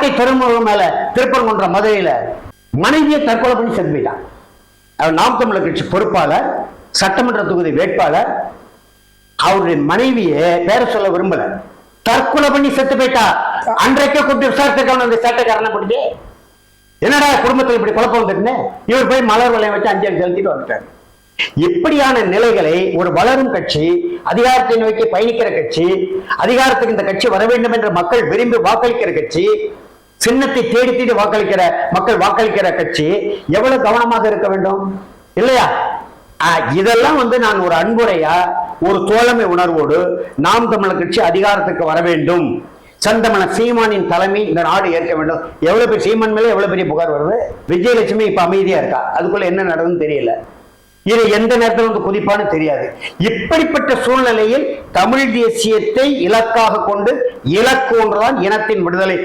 காக்கை துறைமுகம் மேல திருப்பரங்குன்ற மதுரையில மனைவியை தற்கொலை பண்ணி செத்து போயிட்டான். அவர் நாம் தமிழர் கட்சி பொறுப்பாளர் சட்டமன்ற தொகுதி வேட்பாளர். அவருடைய மனைவியை பேர சொல்ல விரும்பல. தற்கொலை பண்ணி செத்து போயிட்டா. அன்றைக்கே கூப்பிட்டு விசாரிச்சிருக்கவன் அந்த சட்டக்காரனை பிடிச்சி என்னடா குடும்பத்தில் இப்படி குழப்பம் வந்துருன்னு இவர் போய் மலர் வளையம் வச்சு அஞ்சு செலுத்திட்டு வந்துட்டார். இப்படியான நிலைகளை ஒரு வளரும் கட்சி அதிகாரத்தை நோக்கி பயணிக்கிற கட்சி அதிகாரத்துக்கு இந்த கட்சி வர வேண்டும் என்று மக்கள் விரும்பி வாக்களிக்கிற கட்சி சின்னத்தை தேடி தேடி வாக்களிக்கிற மக்கள் வாக்களிக்கிற கட்சி எவ்வளவு கவனமாக இருக்க வேண்டும்? இல்லையா? இதெல்லாம் வந்து நான் ஒரு அன்புரையா ஒரு தோழமை உணர்வோடு நாம் தமிழர் கட்சி அதிகாரத்துக்கு வர வேண்டும். சந்தமன சீமானின் தலைமை இந்த நாடு ஏற்க வேண்டும். எவ்வளவு பெரிய சீமான் மேல எவ்வளவு பெரிய புகார் வருது? விஜயலட்சுமி இப்ப அமைதியா இருக்கா? அதுக்குள்ள என்ன நடக்குதுன்னு தெரியல. இது எந்த நேரத்தில் வந்து குதிப்பான்னு தெரியாது. இப்படிப்பட்ட சூழ்நிலையில் தமிழ் தேசியத்தை இலக்காக கொண்டு இலக்கு ஒன்றுதான் இனத்தின் விடுதலை.